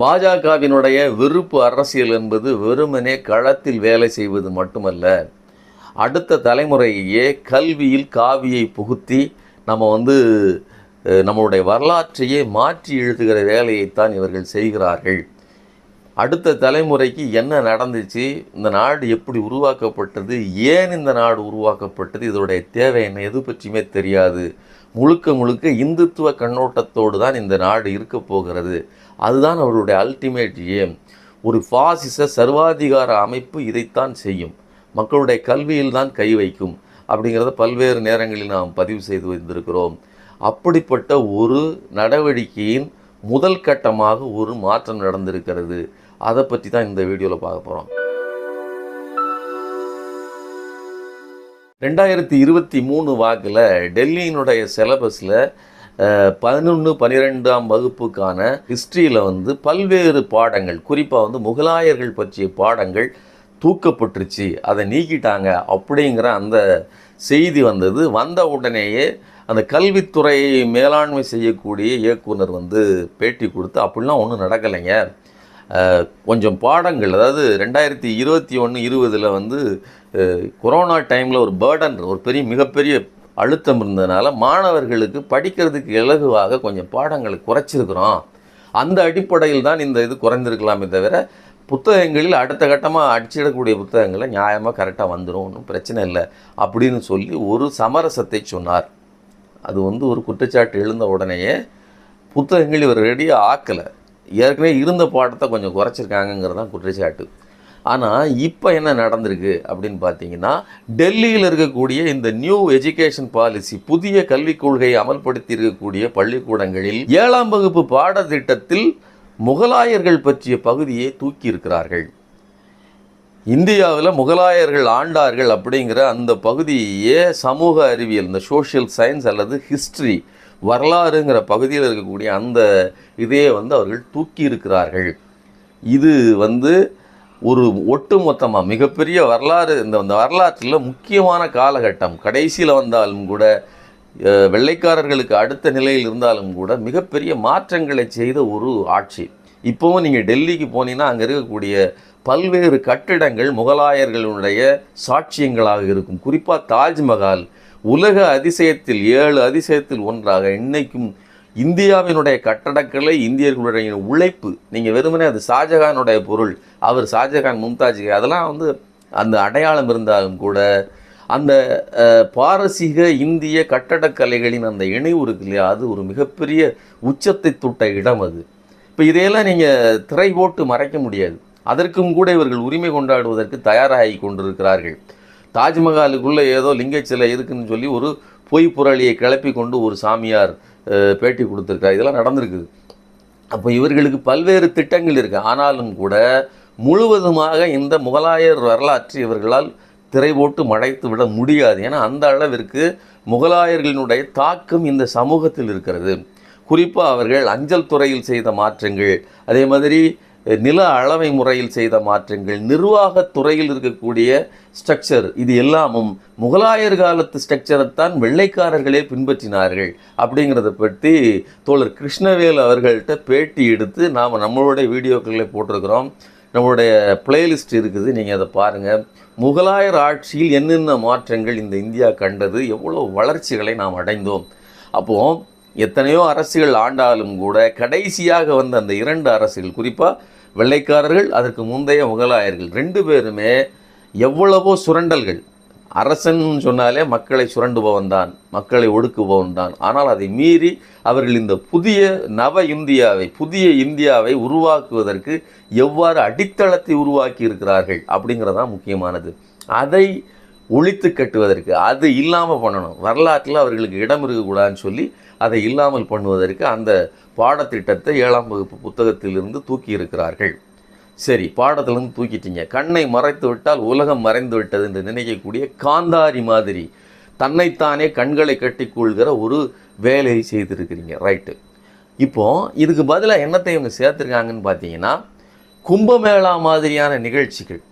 பாஜகவினுடைய விருப்பு அரசியல் என்பது வெறுமனே களத்தில் வேலை செய்வது மட்டுமல்ல அடுத்த தலைமுறையே கல்வியில் காவியை புகுத்தி நம்ம வந்து நம்மளுடைய வரலாற்றையே மாற்றி எழுதுகிற வேலையைத்தான் இவர்கள் செய்கிறார்கள். அடுத்த தலைமுறைக்கு என்ன நடந்துச்சு? இந்த நாடு எப்படி உருவாக்கப்பட்டது? ஏன் இந்த நாடு உருவாக்கப்பட்டது? இதோடைய தேவை என்ன? எது பற்றியுமே தெரியாது. முழுக்க முழுக்க இந்துத்துவ கண்ணோட்டத்தோடு தான் இந்த நாடு இருக்க போகிறது அதுதான் அவருடைய அல்டிமேட் ஏம் ஒரு பாசிச சர்வாதிகார அமைப்பு இதைத்தான் செய்யும். மக்களுடைய கல்வியில் தான் கை வைக்கும். அப்படிங்கிறத பல்வேறு நேரங்களில் நாம் பதிவு செய்து வந்திருக்கிறோம் அப்படிப்பட்ட ஒரு நடவடிக்கையின் முதல் கட்டமாக ஒரு மாற்றம் நடந்திருக்கிறது. அதை பற்றி தான் இந்த வீடியோவில் பார்க்க போகிறோம் ரெண்டாயிரத்தி இருபத்தி மூணு வாக்கில் டெல்லியினுடைய சிலபஸில் பதினொன்று பன்னிரெண்டாம் வகுப்புக்கான ஹிஸ்ட்ரியில் வந்து பல்வேறு பாடங்கள் குறிப்பாக வந்து முகலாயர்கள் பற்றிய பாடங்கள் தூக்கப்பட்டுருச்சு. அதை நீக்கிட்டாங்க அப்படிங்கிற அந்த செய்தி வந்தது. வந்த உடனேயே அந்த கல்வித்துறையை மேலாண்மை செய்யக்கூடிய இயக்குனர் வந்து பேட்டி கொடுத்து அப்படிலாம் ஒன்றும் நடக்கலைங்க. கொஞ்சம் பாடங்கள் அதாவது ரெண்டாயிரத்தி இருபத்தி ஒன்று இருபதில் வந்து கொரோனா டைமில் ஒரு பேர்டன் ஒரு பெரிய மிகப்பெரிய அழுத்தம் இருந்ததுனால மாணவர்களுக்கு படிக்கிறதுக்கு இலகுவாக கொஞ்சம் பாடங்களை குறைச்சிருக்கிறோம். அந்த அடிப்படையில் தான் இந்த இது குறைந்திருக்கலாமே தவிர புத்தகங்களில் அடுத்த கட்டமாக அடிச்சிடக்கூடிய புத்தகங்களை நியாயமாக கரெக்டாக வந்துடும் ஒன்றும் பிரச்சனை இல்லை அப்படின்னு சொல்லி ஒரு சமரசத்தை சொன்னார். அது வந்து ஒரு குற்றச்சாட்டு எழுந்த உடனேயே புத்தகங்கள் இவர் ரெடியாக ஆக்கலை. ஏற்கனவே இருந்த பாடத்தை கொஞ்சம் குறைச்சிருக்காங்கங்கிறது தான் குற்றச்சாட்டு. ஆனால் இப்போ என்ன நடந்திருக்கு அப்படின்னு பார்த்தீங்கன்னா டெல்லியில் இருக்கக்கூடிய இந்த நியூ எஜுகேஷன் பாலிசி புதிய கல்விக் கொள்கையை அமல்படுத்தி இருக்கக்கூடிய பள்ளிக்கூடங்களில் ஏழாம் வகுப்பு பாடத்திட்டத்தில் முகலாயர்கள் பற்றிய பகுதியை தூக்கி இருக்கிறார்கள் இந்தியாவில் முகலாயர்கள் ஆண்டார்கள் அப்படிங்கிற அந்த பகுதியே சமூக அறிவியல் இந்த சோஷியல் சயின்ஸ் அல்லது ஹிஸ்ட்ரி வரலாறுங்கிற பகுதியில் இருக்கக்கூடிய அந்த இதையே வந்து அவர்கள் தூக்கி இருக்கிறார்கள் இது வந்து ஒரு ஒட்டுமொத்தமாக மிகப்பெரிய வரலாறு இந்த அந்த வரலாற்றில் முக்கியமான காலகட்டம். கடைசியில் வந்தாலும் கூட வெள்ளைக்காரர்களுக்கு அடுத்த நிலையில் இருந்தாலும் கூட மிகப்பெரிய மாற்றங்களை செய்த ஒரு ஆட்சி. இப்போவும் நீங்கள் டெல்லிக்கு போனீங்கன்னா அங்கே இருக்கக்கூடிய பல்வேறு கட்டிடங்கள் முகலாயர்களுடைய சாட்சியங்களாக இருக்கும். குறிப்பாக தாஜ்மஹால் உலக அதிசயத்தில் ஏழு அதிசயத்தில் ஒன்றாக இன்றைக்கும் இந்தியாவினுடைய கட்டடக்கலை இந்தியர்களுடைய உழைப்பு நீங்கள் வெறுமனே அது ஷாஜகானுடைய பொருள் அவர் ஷாஜகான் மும்தாஜி அதெல்லாம் வந்து அந்த அடையாளம் இருந்தாலும் கூட அந்த பாரசீக இந்திய கட்டடக்கலைகளின் அந்த இணைவு இருக்கு இல்லையா அது ஒரு மிகப்பெரிய உச்சத்தை தொட்ட இடம் அது. இப்போ இதையெல்லாம் நீங்கள் திரை போட்டு மறைக்க முடியாது. அதற்கும் கூட இவர்கள் உரிமை கொண்டாடுவதற்கு தயாராகி கொண்டிருக்கிறார்கள். தாஜ்மஹாலுக்குள்ளே ஏதோ லிங்க சிலை இருக்குன்னு சொல்லி ஒரு பொய் புரளியை கிளப்பி கொண்டு ஒரு சாமியார் பேட்டி கொடுத்துருக்காரு இதெல்லாம் நடந்திருக்குது. அப்போ இவர்களுக்கு பல்வேறு திட்டங்கள் இருக்குது ஆனாலும் கூட முழுவதுமாக இந்த முகலாயர் வரலாற்றை இவர்களால் திரை போட்டு மடைத்து விட முடியாது. ஏன்னா அந்த அளவிற்கு முகலாயர்களினுடைய தாக்கம் இந்த சமூகத்தில் இருக்கிறது. குறிப்பாக அவர்கள் அஞ்சல் துறையில் செய்த மாற்றங்கள். அதே மாதிரி நில அளவை முறையில் செய்த மாற்றங்கள் நிர்வாகத் துறையில் இருக்கக்கூடிய ஸ்ட்ரக்சர் இது எல்லாமும் முகலாயர் காலத்து ஸ்ட்ரக்சரைத்தான் வெள்ளைக்காரர்களே பின்பற்றினார்கள் அப்படிங்கிறத பற்றி தோழர் கிருஷ்ணவேல் அவர்கள்ட்ட பேட்டி எடுத்து நாம் நம்மளுடைய வீடியோக்களில் போட்டிருக்கிறோம். நம்மளுடைய பிளேலிஸ்ட் இருக்குது நீங்கள் அதை பாருங்கள் முகலாயர் ஆட்சியில் என்னென்ன மாற்றங்கள் இந்த இந்தியா கண்டது எவ்வளோ வளர்ச்சிகளை நாம் அடைந்தோம். அப்போது எத்தனையோ அரசுகள் ஆண்டாலும் கூட கடைசியாக வந்த அந்த இரண்டு அரசுகள் குறிப்பாக வெள்ளைக்காரர்கள் அதற்கு முந்தைய முகலாயர்கள் ரெண்டு பேருமே எவ்வளவோ சுரண்டல்கள். அரசன் சொன்னாலே மக்களை சுரண்டுபவன் தான் மக்களை ஒடுக்குபவன் தான். ஆனால் அதை மீறி அவர்கள் இந்த புதிய நவ இந்தியாவை புதிய இந்தியாவை உருவாக்குவதற்கு எவ்வாறு அடித்தளத்தை உருவாக்கி இருக்கிறார்கள் அப்படிங்கிறதான் முக்கியமானது. அதை ஒழித்து கட்டுவதற்கு அது இல்லாமல் பண்ணணும். வரலாற்றில் அவர்களுக்கு இடம் இருக்கக்கூடாதுன்னு சொல்லி அதை இல்லாமல் பண்ணுவதற்கு அந்த பாடத்திட்டத்தை ஏழாம் வகுப்பு புத்தகத்திலிருந்து தூக்கி இருக்கிறார்கள். சரி பாடத்திலிருந்து தூக்கிட்டீங்க. கண்ணை மறைத்து விட்டால் உலகம் மறைந்து விட்டது என்று நினைக்கக்கூடிய காந்தாரி மாதிரி தன்னைத்தானே கண்களை கட்டிக்கொள்கிற ஒரு வேலையை செய்திருக்கிறீங்க. ரைட்டு. இப்போது இதுக்கு பதிலாக என்னத்தை இவங்க சேர்த்துருக்காங்கன்னு பார்த்தீங்கன்னா கும்பமேளா மாதிரியான நிகழ்ச்சிகள்.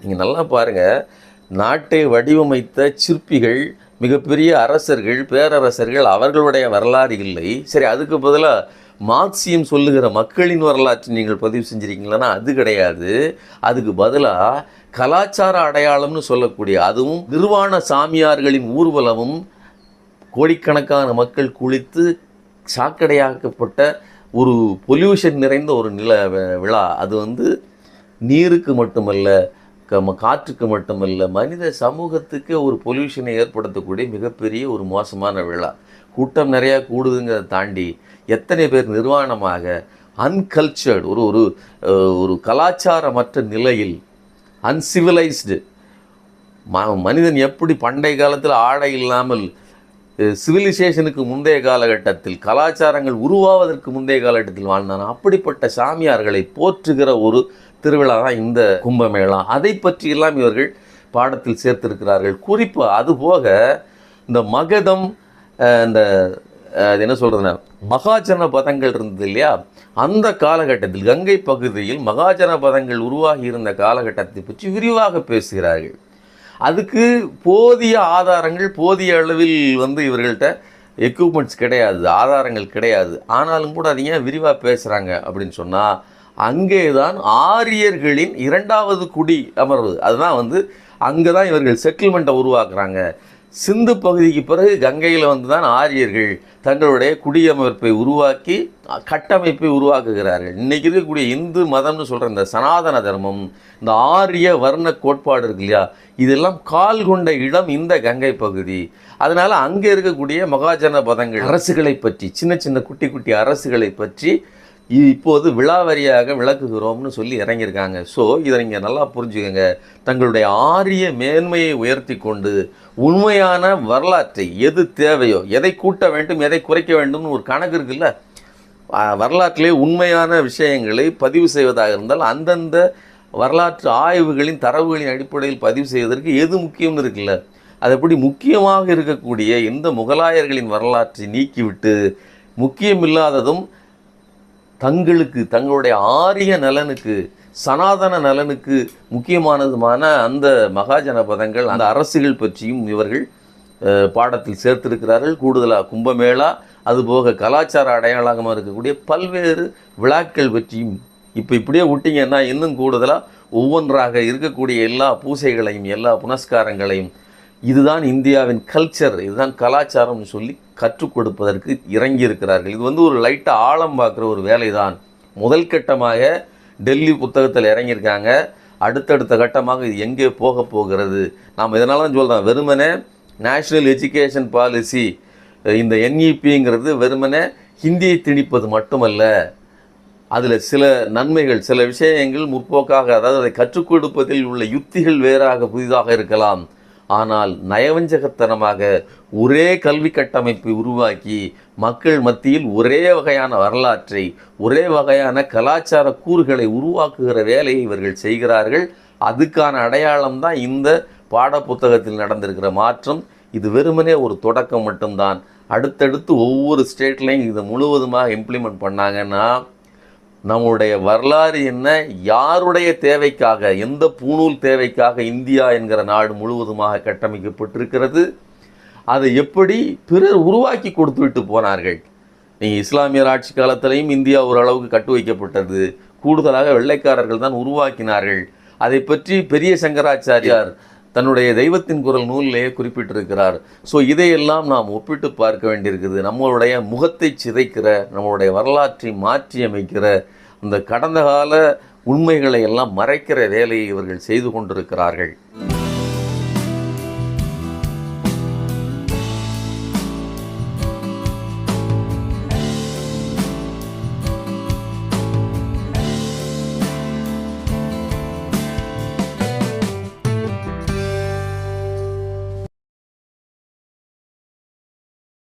நீங்கள் நல்லா பாருங்கள் நாட்டை வடிவமைத்த சிற்பிகள் மிகப்பெரிய அரசர்கள் பேரரசர்கள் அவர்களுடைய வரலாறு இல்லை. சரி அதுக்கு பதிலாக மார்க்சியம் சொல்லுகிற மக்களின் வரலாற்றை நீங்கள் பதிவு செஞ்சுருக்கீங்களன்னா அது கிடையாது. அதுக்கு பதிலாக கலாச்சார அடையாளம்னு சொல்லக்கூடிய அதுவும் நிர்வாண சாமியார்களின் ஊர்வலமும் கோடிக்கணக்கான மக்கள் குளித்து சாக்கடையாக்கப்பட்ட ஒரு பொல்யூஷன் நிறைந்த ஒரு நில விழா. அது வந்து நீருக்கு மட்டுமல்ல காற்றுக்கு மட்டுமல்ல மனித சமூகத்துக்கு ஒரு பொல்யூஷனை ஏற்படுத்தக்கூடிய மிகப்பெரிய ஒரு மோசமான விழா. கூட்டம் நிறையா கூடுதுங்கிறத தாண்டி எத்தனை பேர் நிர்வாணமாக அன்கல்ச்சர்டு ஒரு ஒரு ஒரு கலாச்சாரமற்ற நிலையில் அன்சிவிலைஸ்டு ம மனிதன் எப்படி பண்டைய காலத்தில் ஆடை இல்லாமல் சிவிலைசேஷனுக்கு முந்தைய காலகட்டத்தில் கலாச்சாரங்கள் உருவாவதற்கு முந்தைய காலகட்டத்தில் வாழ்ந்தான். அப்படிப்பட்ட சாமியார்களை போற்றுகிற ஒரு திருவிழா தான் இந்த கும்பமேளா. அதை பற்றியெல்லாம் இவர்கள் பாடத்தில் சேர்த்திருக்கிறார்கள். குறிப்பாக அதுபோக இந்த மகதம் இந்த அது என்ன சொல்கிறதுனா மகாஜன பதங்கள் இருந்தது இல்லையா? அந்த காலகட்டத்தில் கங்கை பகுதியில் மகாஜன பதங்கள் உருவாகி இருந்த காலகட்டத்தை பற்றி விரிவாக பேசுகிறார்கள். அதுக்கு போதிய ஆதாரங்கள் போதிய அளவில் வந்து இவர்கள்ட்ட எக்யூப்மெண்ட்ஸ் கிடையாது ஆதாரங்கள் கிடையாது. ஆனாலும் கூட அது ஏன் விரிவாக பேசுகிறாங்க அப்படின்னு சொன்னால் அங்கே தான் ஆரியர்களின் இரண்டாவது குடி அமர்வு. அதுதான் வந்து அங்கே தான் இவர்கள் செட்டில்மெண்ட்டை உருவாக்குறாங்க. சிந்து பகுதிக்கு பிறகு கங்கையில் வந்து தான் ஆரியர்கள் தங்களுடைய குடியமைப்பை உருவாக்கி கட்டமைப்பை உருவாக்குகிறார்கள். இன்றைக்கி இருக்கக்கூடிய இந்து மதம்னு சொல்கிற இந்த சனாதன தர்மம் இந்த ஆரிய வர்ண கோட்பாடு இருக்கு இல்லையா? இதெல்லாம் கால் கொண்ட இடம் இந்த கங்கை பகுதி. அதனால் அங்கே இருக்கக்கூடிய மகாஜன பதங்கள் அரசுகளை பற்றி சின்ன சின்ன குட்டி குட்டி அரசுகளை பற்றி இ- இப்போது விழாவரியாக விளக்குகிறோம்னு சொல்லி இறங்கியிருக்காங்க. ஸோ இதை நீங்கள் நல்லா புரிஞ்சுக்கோங்க. தங்களுடைய ஆரிய மேன்மையை உயர்த்தி கொண்டு உண்மையான வரலாற்றை எது தேவையோ எதை கூட்ட வேண்டும் எதை குறைக்க வேண்டும்னு ஒரு கணக்கு இருக்குல்ல? வரலாற்றிலே உண்மையான விஷயங்களை பதிவு செய்வதாக இருந்தால் அந்தந்த வரலாற்று ஆய்வுகளின் தரவுகளின் அடிப்படையில் பதிவு செய்வதற்கு எது முக்கியம்னு இருக்குல்ல? அது எப்படி முக்கியமாக இருக்கக்கூடிய இந்த முகலாயர்களின் வரலாற்றை நீக்கிவிட்டு முக்கியமில்லாததும் தங்களுக்கு தங்களுடைய ஆரிய நலனுக்கு சனாதன நலனுக்கு முக்கியமானதுமான அந்த மகாஜன பதங்கள் அந்த அரசுகள் பற்றியும் இவர்கள் பாடத்தில் சேர்த்திருக்கிறார்கள். கூடுதலாக கும்பமேளா அதுபோக கலாச்சார அடையாளமாக இருக்கக்கூடிய பல்வேறு விழாக்கள் பற்றியும் இப்போ இப்படியே விட்டிங்கன்னா இன்னும் கூடுதலாக ஒவ்வொன்றாக இருக்கக்கூடிய எல்லா பூசைகளையும் எல்லா புனஸ்காரங்களையும் இதுதான் இந்தியாவின் கல்ச்சர் இதுதான் கலாச்சாரம்னு சொல்லி கற்றுக் கொடுப்பதற்கு இறங்கி இருக்கிறார்கள் இது வந்து ஒரு லைட்டாக ஆழம் பார்க்குற ஒரு வேலை தான் முதல் கட்டமாக டெல்லி புத்தகத்தில் இறங்கியிருக்காங்க. அடுத்தடுத்த கட்டமாக இது எங்கே போக போகிறது? நாம் இதனால தான் சொல்கிறோம் வெறுமனே நேஷ்னல் எஜுகேஷன் பாலிசி இந்த என்இபிங்கிறது வெறுமனே ஹிந்தியை திணிப்பது மட்டுமல்ல. அதில் சில நன்மைகள் சில விஷயங்கள் முற்போக்காக அதாவது அதை கற்றுக் கொடுப்பதில் உள்ள யுக்திகள் வேறாக புதிதாக இருக்கலாம். ஆனால் நயவஞ்சகத்தனமாக ஒரே கல்வி கட்டமைப்பை உருவாக்கி மக்கள் மத்தியில் ஒரே வகையான வரலாற்றை ஒரே வகையான கலாச்சார கூறுகளை உருவாக்குகிற வேலையை இவர்கள் செய்கிறார்கள். அதுக்கான அடையாளம் தான் இந்த பாடப்புத்தகத்தில் நடந்திருக்கிற மாற்றம். இது வெறுமனே ஒரு தொடக்கம் மட்டும்தான். அடுத்தடுத்து ஒவ்வொரு ஸ்டேட்லேயும் இதை முழுவதுமாக இம்ப்ளிமெண்ட் பண்ணாங்கன்னா நம்முடைய வரலாறு என்ன? யாருடைய தேவைக்காக? எந்த பூணூல் தேவைக்காக இந்தியா என்கிற நாடு முழுவதுமாக கட்டமைக்கப்பட்டிருக்கிறது? அதை எப்படி பிறர் உருவாக்கி கொடுத்து விட்டு போனார்கள்? நீங்கள் இஸ்லாமியர் ஆட்சி காலத்திலையும் இந்தியா ஓரளவுக்கு கட்டு வைக்கப்பட்டது கூடுதலாக வெள்ளைக்காரர்கள் தான் உருவாக்கினார்கள். அதை பற்றி பெரிய சங்கராச்சாரியார் தன்னுடைய தெய்வத்தின் குரல் நூலிலேயே குறிப்பிட்டிருக்கிறார். ஸோ இதையெல்லாம் நாம் ஒப்பிட்டு பார்க்க வேண்டியிருக்குது. நம்மளுடைய முகத்தை சிதைக்கிற நம்மளுடைய வரலாற்றை மாற்றியமைக்கிற இந்த கடந்த கால உண்மைகளை எல்லாம் மறைக்கிற வேலையை இவர்கள் செய்து கொண்டிருக்கிறார்கள்.